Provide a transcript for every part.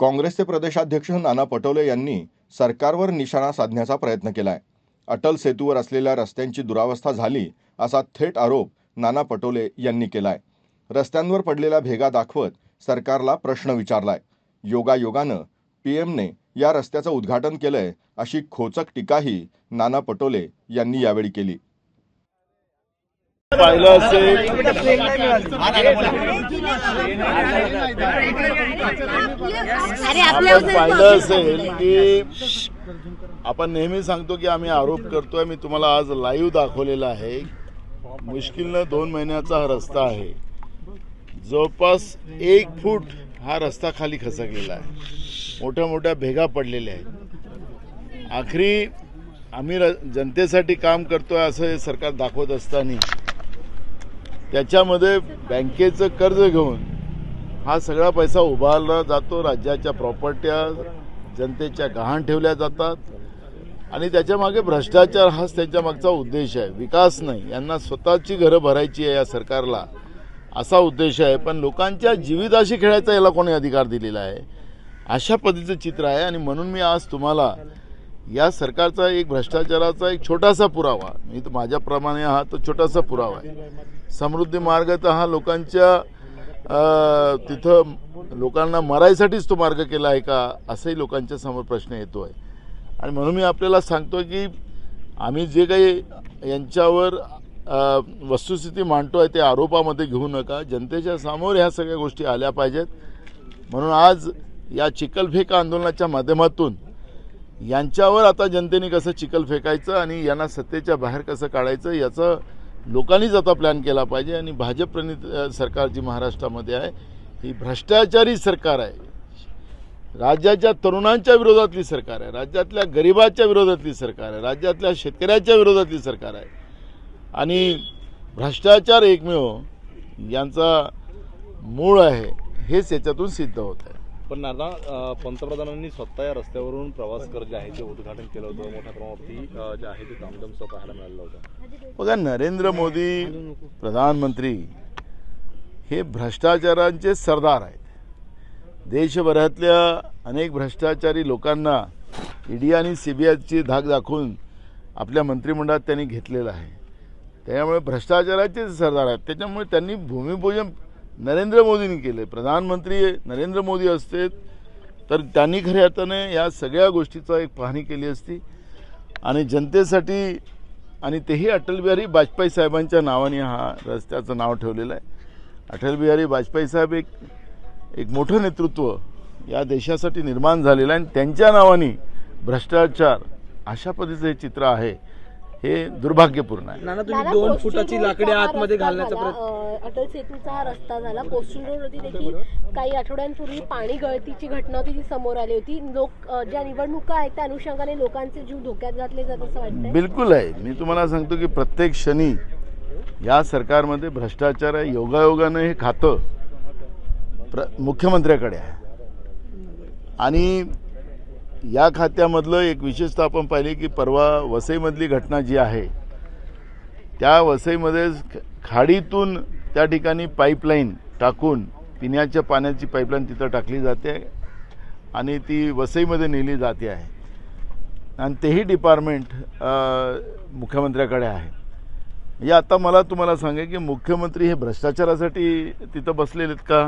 काँग्रेसचे प्रदेशाध्यक्ष नाना पटोले यांनी सरकारवर निशाणा साधण्याचा प्रयत्न केलाय. अटल सेतूवर असलेल्या रस्त्यांची दुरावस्था झाली असा थेट आरोप नाना पटोले यांनी केलाय. रस्त्यांवर पडलेल्या भेगा दाखवत सरकारला प्रश्न विचारलाय. योगायोगानं पीएमने या रस्त्याचं उद्घाटन केलंय अशी खोचक टीकाही नाना पटोले यांनी यावेळी केली. पाहिलं असेल. आपण पाहिलं असेल की आपण नेहमी सांगतो की आम्ही आरोप करतोय. मी तुम्हाला आज लाईव्ह दाखवलेला आहे. मुश्किलनं दोन महिन्याचा हा रस्ता आहे. जवळपास एक फूट हा रस्ता खाली खसकलेला आहे. मोठ्या मोठ्या भेगा पडलेल्या आहेत. आखरी आम्ही र जनतेसाठी काम करतोय असं हे सरकार दाखवत असताना त्याच्यामध्ये बँकेचं कर्ज घेऊन हा सगळा पैसा उभारला जातो. राज्याच्या प्रॉपर्ट्या जनतेच्या गहाण ठेवल्या जातात. आणि त्याच्यामागे भ्रष्टाचार हाच त्यांच्या मागचा उद्देश आहे. विकास नाही. यांना स्वतःची घरं भरायची आहे या सरकारला असा उद्देश आहे. पण लोकांच्या जीविताशी खेळायचा याला कोणी अधिकार दिलेला आहे? अशा पद्धतीचं चित्र आहे. आणि म्हणून मी आज तुम्हाला या सरकारचा एक भ्रष्टाचाराचा एक छोटासा पुरावा मी तर माझ्याप्रमाणे हा तो छोटासा पुरावा आहे. समृद्धी मार्ग तर हा लोकांच्या तिथं लोकांना मरायसाठीच तो मार्ग केला आहे का असंही लोकांच्या समोर प्रश्न येतो आहे आणि म्हणून मी आपल्याला सांगतो की आम्ही जे काही यांच्यावर वस्तुस्थिती मांडतो आहे ते आरोपामध्ये घेऊ नका. जनतेच्या समोर ह्या सगळ्या गोष्टी आल्या पाहिजेत. म्हणून आज या चिखलफेक आंदोलनाच्या माध्यमातून यांच्यावर आता जनतेने कसं चिकल फेकायचं आणि यांना सत्तेच्या बाहेर कसं काढायचं याचं लोकांनीच आता प्लॅन केला पाहिजे आणि भाजप प्रणित सरकार जी महाराष्ट्रामध्ये आहे ही भ्रष्टाचारी सरकार आहे. राज्याच्या तरुणांच्या विरोधातली सरकार आहे राज्यातल्या गरिबाच्या विरोधातली सरकार आहे राज्यातल्या शेतकऱ्याच्या विरोधातली सरकार आहे. आणि भ्रष्टाचार एकमेव यांचा मूळ आहे हेच याच्यातून सिद्ध होत आहे. पण आता पंतप्रधानांनी स्वतः या रस्त्यावरून प्रवास कर जे आहे ते उद्घाटन केलं होतं. मोठ्या प्रमाणावरती जे आहे ते दामदमचं पाहायला मिळालं होतं. बघा नरेंद्र मोदी प्रधानमंत्री हे भ्रष्टाचारांचे सरदार आहेत. देशभरातल्या अनेक भ्रष्टाचारी लोकांना ईडी आणि सी बी आयची धाक दाखवून आपल्या मंत्रिमंडळात त्यांनी घेतलेलं आहे. त्यामुळे भ्रष्टाचाराचे सरदार आहेत. त्याच्यामुळे त्यांनी भूमिपूजन नरेंद्र मोदींनी केले. प्रधानमंत्री नरेंद्र मोदी असते तर त्यांनी खऱ्या अर्थाने या सगळ्या गोष्टीचा एक पाहणी केली असती. आणि जनतेसाठी आणि तेही अटल बिहारी वाजपेयी साहेबांच्या नावाने हा रस्त्याचं नाव ठेवलेलं आहे. अटल बिहारी वाजपेयी साहेब एक एक मोठं नेतृत्व या देशासाठी निर्माण झालेलं आहे. आणि त्यांच्या नावाने भ्रष्टाचार अशा पद्धतीचं हे चित्र आहे. हे दुर्भाग्यपूर्ण आहे. नाना तुम्ही दोन फुटाची लाकडे आतमध्ये घालण्याचा प्रयत्न. अटल सेतूचा हा रस्ता झाला. पोस्टिंग रोडवरती देखील काही आठवड्यांपूर्वी पाणी गळतीची घटना होती ती समोर आली होती. लोक ज्या निवडणुका आहेत त्या अनुषंगाने लोकांचे जीव धोक्यात घातले जात असं वाटतंय. बिलकुल आहे. मी तुम्हाला सांगतो की प्रत्येक क्षणी या सरकारमध्ये भ्रष्टाचार आहे. योगायोगानं हे खातं प्र मुख्यमंत्र्याकडे आहे. आणि या खात्यामधलं एक विशेषतः आपण पाहिले की परवा वसईमधली घटना जी आहे त्या वसईमध्ये खाडीतून त्या ठिकाणी पाईपलाईन टाकून पिण्याच्या पाण्याची पाईपलाईन तिथं टाकली जाते आणि ती वसईमध्ये नेली जाते आहे. आणि तेही डिपार्टमेंट मुख्यमंत्र्याकडे आहे. म्हणजे आता मला तुम्हाला सांगेल की मुख्यमंत्री हे भ्रष्टाचारासाठी तिथं बसलेले आहेत का?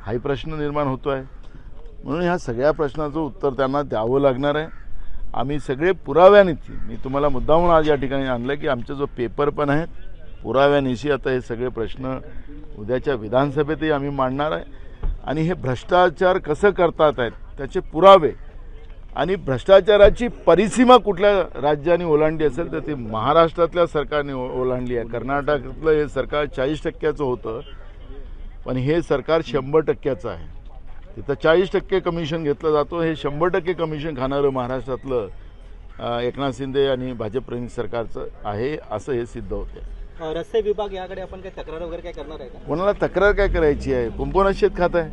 हाही प्रश्न निर्माण होतो आहे म्हणून ह्या सगळ्या प्रश्नाचं उत्तर त्यांना द्यावं लागणार आहे. आम्ही सगळे पुराव्यानेच मी तुम्हाला मुद्दामून आज या ठिकाणी आणलं की आमचे जो पेपर पण आहेत पुराव्यानिशी आता हे सगळे प्रश्न उद्याच्या विधानसभेतही आम्ही मांडणार आहे. आणि हे भ्रष्टाचार कसं करतात आहेत त्याचे पुरावे आणि भ्रष्टाचाराची परिसीमा कुठल्या राज्याने ओलांडली असेल तर ती महाराष्ट्रातल्या सरकारने ओ- ओलांडली आहे. कर्नाटकातलं हे सरकार चाळीस टक्क्याचं होतं पण हे सरकार शंभर टक्क्याचं आहे. तिथं चाळीस टक्के कमिशन घेतलं जातो. हे शंभर टक्के कमिशन खाणारं महाराष्ट्रातलं एकनाथ शिंदे आणि भाजप प्रणित सरकारचं आहे असं हे सिद्ध होतं रस्ते विभाग याकडे आपण काही तक्रार वगैरे काय करणार आहे का? कोणाला तक्रार काय करायची आहे? कुंपणात शेत खात आहे?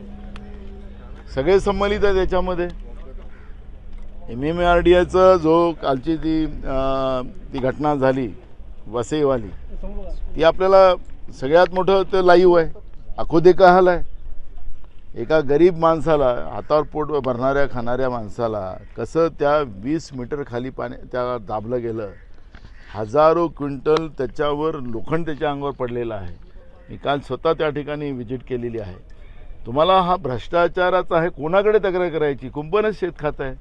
सगळे संमलित आहे त्याच्यामध्ये एम एम आर डी आयचं जो कालची ती ती घटना झाली वसईवाली ती आपल्याला सगळ्यात मोठं ते लाईव्ह आहे. अखो देखा हाल आहे. एका गरीब माणसाला हातावर पोट भरणाऱ्या खाणाऱ्या माणसाला कसं त्या वीस मीटर खाली पाणी त्या दाबलं गेलं हजारो क्विंटल त्याच्यावर लोखंड त्याच्या अंगावर पडलेलं आहे. मी काल स्वतः त्या ठिकाणी व्हिजिट केलेली आहे. तुम्हाला हा भ्रष्टाचाराचा आहे कोणाकडे तक्रार करायची? कुंपणच शेत खात आहे.